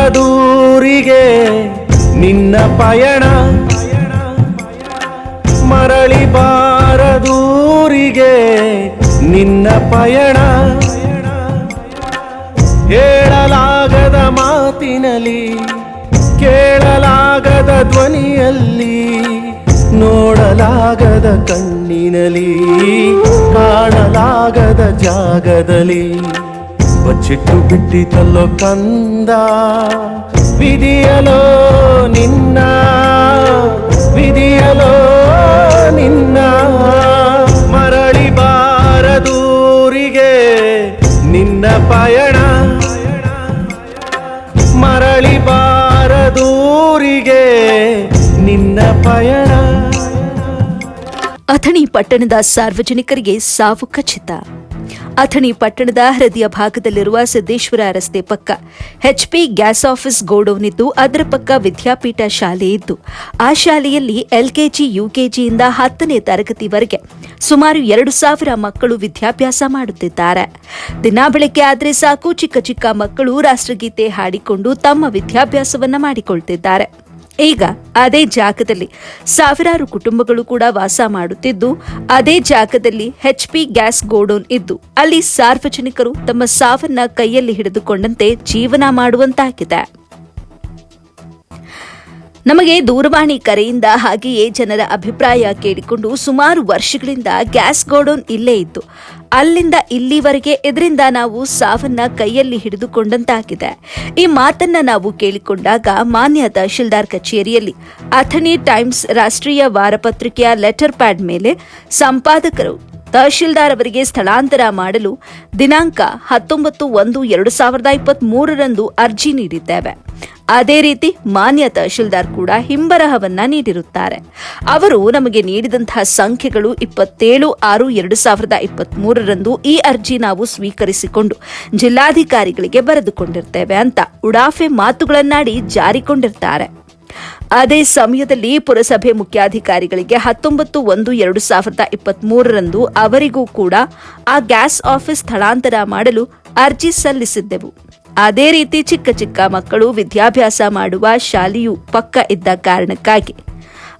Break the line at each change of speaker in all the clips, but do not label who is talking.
ಬಾರದೂರಿಗೆ ನಿನ್ನ ಪಯಣ. ಮರಳಿ ಬಾರದೂರಿಗೆ ನಿನ್ನ ಪಯಣ. ಹೇಳಲಾಗದ ಮಾತಿನಲ್ಲಿ, ಕೇಳಲಾಗದ ಧ್ವನಿಯಲ್ಲಿ, ನೋಡಲಾಗದ ಕಣ್ಣಿನಲ್ಲಿ, ಕಾಣಲಾಗದ ಜಾಗದಲ್ಲಿ. ಬಚ್ಚಿಟ್ಟು ಬಿಟ್ಟಿತಲ್ಲೋ ಕಂದ. ವಿಧಿಯಲೋ ನಿನ್ನ. ವಿಧಿಯಲೋ ನಿನ್ನ. ಮರಳಿ ಬಾರದೂರಿಗೆ ನಿನ್ನ ಪಯಣ. ಮರಳಿ ಬಾರದೂರಿಗೆ ನಿನ್ನ ಪಯಣ.
ಅಥಣಿ ಪಟ್ಟಣದ ಸಾರ್ವಜನಿಕರಿಗೆ ಸಾವು ಖಚಿತ. ಅಥಣಿ ಪಟ್ಟಣದ ಹೃದಯ ಭಾಗದಲ್ಲಿರುವ ಸಿದ್ದೇಶ್ವರ ರಸ್ತೆ ಪಕ್ಕ. ಎಚ್ಪಿ ಗ್ಯಾಸ್ ಆಫೀಸ್ ಗೋಡೌನ್ ಇದ್ದು ಅದರ ಪಕ್ಕ ವಿದ್ಯಾಪೀಠ ಶಾಲೆ ಇದ್ದು, ಆ ಶಾಲೆಯಲ್ಲಿ ಎಲ್ಕೆಜಿ ಯುಕೆಜಿಯಿಂದ ಹತ್ತನೇ ತರಗತಿವರೆಗೆ ಸುಮಾರು ಎರಡು ಸಾವಿರ ಮಕ್ಕಳು ವಿದ್ಯಾಭ್ಯಾಸ ಮಾಡುತ್ತಿದ್ದಾರೆ. ದಿನ ಬೆಳಗ್ಗೆ ಆದರೆ ಸಾಕು ಚಿಕ್ಕ ಚಿಕ್ಕ ಮಕ್ಕಳು ರಾಷ್ಟ್ರಗೀತೆ ಹಾಡಿಕೊಂಡು ತಮ್ಮ ವಿದ್ಯಾಭ್ಯಾಸವನ್ನು ಮಾಡಿಕೊಳ್ತಿದ್ದಾರೆ. ಈಗ ಅದೇ ಜಾಗದಲ್ಲಿ ಸಾವಿರಾರು ಕುಟುಂಬಗಳು ಕೂಡ ವಾಸ ಮಾಡುತ್ತಿದ್ದು, ಅದೇ ಜಾಗದಲ್ಲಿ ಎಚ್ಪಿ ಗ್ಯಾಸ್ ಗೋಡೌನ್ ಇದ್ದು, ಅಲ್ಲಿ ಸಾರ್ವಜನಿಕರು ತಮ್ಮ ಸಾವನ್ನ ಕೈಯಲ್ಲಿ ಹಿಡಿದುಕೊಂಡಂತೆ ಜೀವನ ಮಾಡುವಂತಾಗಿದೆ. ನಮಗೆ ದೂರವಾಣಿ ಕರೆಯಿಂದ ಹಾಗೆಯೇ ಜನರ ಅಭಿಪ್ರಾಯ ಕೇಳಿಕೊಂಡು ಸುಮಾರು ವರ್ಷಗಳಿಂದ ಗ್ಯಾಸ್ ಗೋಡೌನ್ ಇಲ್ಲೇ ಇತ್ತು. ಅಲ್ಲಿಂದ ಇಲ್ಲಿವರೆಗೆ ಇದರಿಂದ ನಾವು ಸಾವನ್ನ ಕೈಯಲ್ಲಿ ಹಿಡಿದುಕೊಂಡಂತಾಗಿದೆ. ಈ ಮಾತನ್ನ ನಾವು ಕೇಳಿಕೊಂಡಾಗ ಮಾನ್ಯ ತಹಶೀಲ್ದಾರ್ ಕಚೇರಿಯಲ್ಲಿ ಅಥಣಿ ಟೈಮ್ಸ್ ರಾಷ್ಟ್ರೀಯ ವಾರಪತ್ರಿಕೆಯ ಲೆಟರ್ ಪ್ಯಾಡ್ ಮೇಲೆ ಸಂಪಾದಕರು ತಹಶೀಲ್ದಾರ್ ಅವರಿಗೆ ಸ್ಥಳಾಂತರ ಮಾಡಲು ದಿನಾಂಕ ಹತ್ತೊಂಬತ್ತು ಒಂದು ಎರಡು ಸಾವಿರದ ಇಪ್ಪತ್ತ್ ಮೂರರಂದು ಅರ್ಜಿ ನೀಡಿದ್ದೇವೆ. ಅದೇ ರೀತಿ ಮಾನ್ಯ ತಹಶೀಲ್ದಾರ್ ಕೂಡ ಹಿಂಬರಹವನ್ನ ನೀಡಿರುತ್ತಾರೆ. ಅವರು ನಮಗೆ ನೀಡಿದಂತಹ ಸಂಖ್ಯೆಗಳು ಇಪ್ಪತ್ತೇಳು, ಆರು, ಎರಡು ಸಾವಿರದ ಇಪ್ಪತ್ತ್ ಮೂರರಂದು ಈ ಅರ್ಜಿ ನಾವು ಸ್ವೀಕರಿಸಿಕೊಂಡು ಜಿಲ್ಲಾಧಿಕಾರಿಗಳಿಗೆ ಬರೆದುಕೊಂಡಿರ್ತೇವೆ ಅಂತ ಉಡಾಫೆ ಮಾತುಗಳನ್ನಾಡಿ ಜಾರಿಕೊಂಡಿರ್ತಾರೆ. ಅದೇ ಸಮಯದಲ್ಲಿ ಪುರಸಭೆ ಮುಖ್ಯಾಧಿಕಾರಿಗಳಿಗೆ ಹತ್ತೊಂಬತ್ತು, ಒಂದು, ಎರಡು ಸಾವಿರದ ಇಪ್ಪತ್ತ್ ಮೂರರಂದು ಅವರಿಗೂ ಕೂಡ ಆ ಗ್ಯಾಸ್ ಆಫೀಸ್ ಸ್ಥಳಾಂತರ ಮಾಡಲು ಅರ್ಜಿ ಸಲ್ಲಿಸಿದ್ದೆವು. ಅದೇ ರೀತಿ ಚಿಕ್ಕ ಚಿಕ್ಕ ಮಕ್ಕಳು ವಿದ್ಯಾಭ್ಯಾಸ ಮಾಡುವ ಶಾಲೆಯು ಪಕ್ಕ ಇದ್ದ ಕಾರಣಕ್ಕಾಗಿ.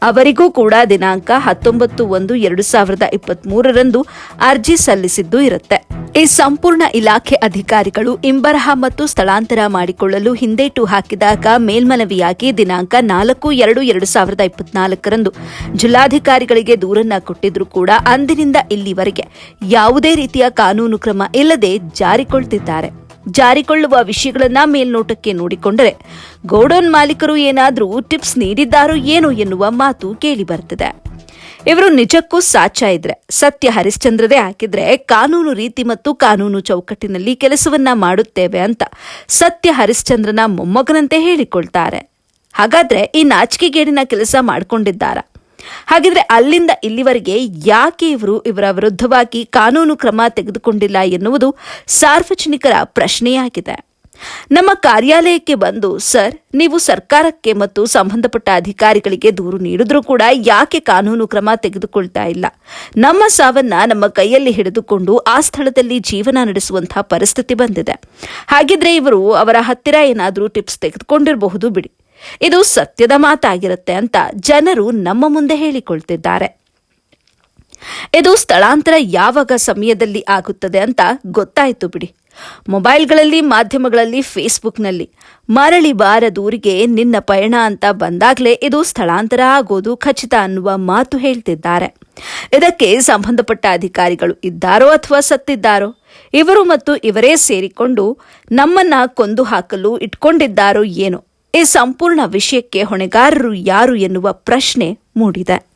ಅವರಿಗೂ ಕೂಡ ದಿನಾಂಕ ಹತ್ತೊಂಬತ್ತು ಒಂದು ಎರಡು ಸಾವಿರದ ಇಪ್ಪತ್ತ್ ಮೂರರಂದು ಅರ್ಜಿ ಸಲ್ಲಿಸಿದ್ದು ಇರುತ್ತೆ. ಈ ಸಂಪೂರ್ಣ ಇಲಾಖೆ ಅಧಿಕಾರಿಗಳು ಇಂಬರಹ ಮತ್ತು ಸ್ಥಳಾಂತರ ಮಾಡಿಕೊಳ್ಳಲು ಹಿಂದೇಟು ಹಾಕಿದಾಗ ಮೇಲ್ಮನವಿಯಾಗಿ ದಿನಾಂಕ ನಾಲ್ಕು ಎರಡು ಎರಡು ಸಾವಿರದ ಇಪ್ಪತ್ನಾಲ್ಕರಂದು ಜಿಲ್ಲಾಧಿಕಾರಿಗಳಿಗೆ ದೂರನ್ನ ಕೊಟ್ಟಿದ್ರೂ ಕೂಡ ಅಂದಿನಿಂದ ಇಲ್ಲಿವರೆಗೆ ಯಾವುದೇ ರೀತಿಯ ಕಾನೂನು ಕ್ರಮ ಇಲ್ಲದೆ ಜಾರಿಕೊಳ್ತಿದ್ದಾರೆ ಜಾರಿಕೊಳ್ಳುವ ವಿಷಯಗಳನ್ನ ಮೇಲ್ನೋಟಕ್ಕೆ ನೋಡಿಕೊಂಡರೆ ಗೋಡೌನ್ ಮಾಲೀಕರು ಏನಾದರೂ ಟಿಪ್ಸ್ ನೀಡಿದ್ದಾರೋ ಏನೋ ಎನ್ನುವ ಮಾತು ಕೇಳಿ ಬರ್ತದೆ ಇವರು ನಿಜಕ್ಕೂ ಸಾಚ ಇದ್ರೆ, ಸತ್ಯ ಹರಿಶ್ಚಂದ್ರದೇ ಹಾಕಿದ್ರೆ ಕಾನೂನು ರೀತಿ ಮತ್ತು ಕಾನೂನು ಚೌಕಟ್ಟಿನಲ್ಲಿ ಕೆಲಸವನ್ನ ಮಾಡುತ್ತೇವೆ ಅಂತ ಸತ್ಯ ಹರಿಶ್ಚಂದ್ರನ ಮೊಮ್ಮಗನಂತೆ ಹೇಳಿಕೊಳ್ತಾರೆ. ಹಾಗಾದ್ರೆ ಈ ನಾಚಿಕೆಗೇಡಿನ ಕೆಲಸ ಮಾಡ್ಕೊಂಡಿದ್ದಾರ? ಹಾಗಿದ್ರೆ ಅಲ್ಲಿಂದ ಇಲ್ಲಿವರೆಗೆ ಯಾಕೆ ಇವರು ಇವರ ವಿರುದ್ಧವಾಗಿ ಕಾನೂನು ಕ್ರಮ ತೆಗೆದುಕೊಂಡಿಲ್ಲ ಎನ್ನುವುದು ಸಾರ್ವಜನಿಕರ ಪ್ರಶ್ನೆಯಾಗಿದೆ. ನಮ್ಮ ಕಾರ್ಯಾಲಯಕ್ಕೆ ಬಂದು, ಸರ್, ನೀವು ಸರ್ಕಾರಕ್ಕೆ ಮತ್ತು ಸಂಬಂಧಪಟ್ಟ ಅಧಿಕಾರಿಗಳಿಗೆ ದೂರು ನೀಡಿದ್ರೂ ಕೂಡ ಯಾಕೆ ಕಾನೂನು ಕ್ರಮ ತೆಗೆದುಕೊಳ್ತಾ ಇಲ್ಲ? ನಮ್ಮ ಸಾವನ್ನ ನಮ್ಮ ಕೈಯಲ್ಲಿ ಹಿಡಿದುಕೊಂಡು ಆ ಸ್ಥಳದಲ್ಲಿ ಜೀವನ ನಡೆಸುವಂತಹ ಪರಿಸ್ಥಿತಿ ಬಂದಿದೆ. ಹಾಗಿದ್ರೆ ಇವರು ಅವರ ಹತ್ತಿರ ಏನಾದರೂ ಟಿಪ್ಸ್ ತೆಗೆದುಕೊಂಡಿರಬಹುದು ಬಿಡಿ. ಇದು ಸತ್ಯದ ಮಾತಾಗಿರುತ್ತೆ ಅಂತ ಜನರು ನಮ್ಮ ಮುಂದೆ ಹೇಳಿಕೊಳ್ತಿದ್ದಾರೆ. ಇದು ಸ್ಥಳಾಂತರ ಯಾವಾಗ ಸಮಯದಲ್ಲಿ ಆಗುತ್ತದೆ ಅಂತ ಗೊತ್ತಾಯ್ತು ಬಿಡಿ. ಮೊಬೈಲ್ಗಳಲ್ಲಿ, ಮಾಧ್ಯಮಗಳಲ್ಲಿ, ಫೇಸ್ಬುಕ್ನಲ್ಲಿ ಮರಳಿ ಬಾರದೂರಿಗೆ ನಿನ್ನ ಪಯಣ ಅಂತ ಬಂದಾಗಲೇ ಇದು ಸ್ಥಳಾಂತರ ಆಗೋದು ಖಚಿತ ಅನ್ನುವ ಮಾತು ಹೇಳ್ತಿದ್ದಾರೆ. ಇದಕ್ಕೆ ಸಂಬಂಧಪಟ್ಟ ಅಧಿಕಾರಿಗಳು ಇದ್ದಾರೋ ಅಥವಾ ಸತ್ತಿದ್ದಾರೋ, ಇವರು ಮತ್ತು ಇವರೇ ಸೇರಿಕೊಂಡು ನಮ್ಮನ್ನ ಕೊಂದು ಹಾಕಲು ಇಟ್ಕೊಂಡಿದ್ದಾರೋ ಏನೋ. ಈ ಸಂಪೂರ್ಣ ವಿಷಯಕ್ಕೆ ಹೊಣೆಗಾರರು ಯಾರು ಎನ್ನುವ ಪ್ರಶ್ನೆ ಮೂಡಿದೆ.